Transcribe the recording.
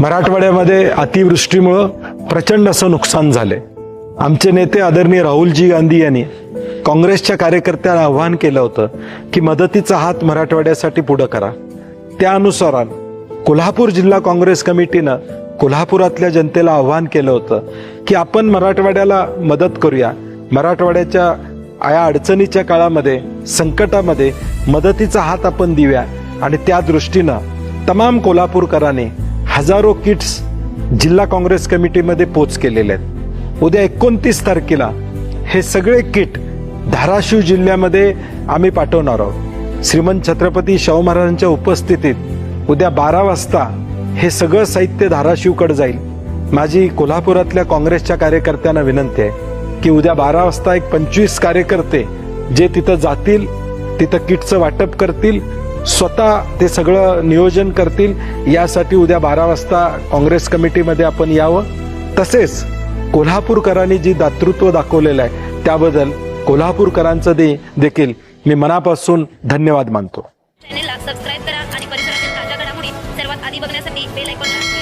मराठवाड्यामध्ये अतिवृष्टीमुळं प्रचंड असं नुकसान झाले आमचे नेते आदरणीय राहुलजी गांधी यांनी काँग्रेसच्या कार्यकर्त्यांना आव्हान केलं होतं की मदतीचा हात मराठवाड्यासाठी पुढं करा. त्या अनुसारानं कोल्हापूर जिल्हा काँग्रेस कमिटीनं कोल्हापुरातल्या जनतेला आव्हान केलं होतं की आपण मराठवाड्याला मदत करूया. मराठवाड्याच्या या अडचणीच्या काळामध्ये संकटामध्ये मदतीचा हात आपण देऊया आणि त्या दृष्टीनं तमाम कोल्हापूरकरांनी हजारो किट्स जिल्हा काँग्रेस कमिटीमध्ये पोच केलेले आहेत. उद्या एकोणतीस तारखेला हे सगळे किट धाराशिव जिल्ह्यामध्ये आम्ही पाठवणार आहोत. श्रीमंत छत्रपती शाहू महाराजांच्या उपस्थितीत उद्या बारा वाजता हे सगळं साहित्य धाराशिवकडे जाईल. माझी कोल्हापुरातल्या काँग्रेसच्या कार्यकर्त्यांना विनंती आहे की उद्या बारा वाजता एक पंचवीस कार्यकर्ते जे तिथं जातील तिथं किटचं वाटप करतील स्वतः ते सगळं नियोजन करतील यासाठी उद्या बारा वाजता काँग्रेस कमिटीमध्ये आपण यावं. तसेच कोल्हापूरकरांनी जी दातृत्व दाखवलेलं आहे त्याबद्दल कोल्हापूरकरांचं दे देखील मी मनापासून धन्यवाद मानतो. चॅनेलला सबस्क्राईब करा आणि परिसरातील ताज्या घडामोडी सर्वात आधी बघण्यासाठी बेल आयकॉनला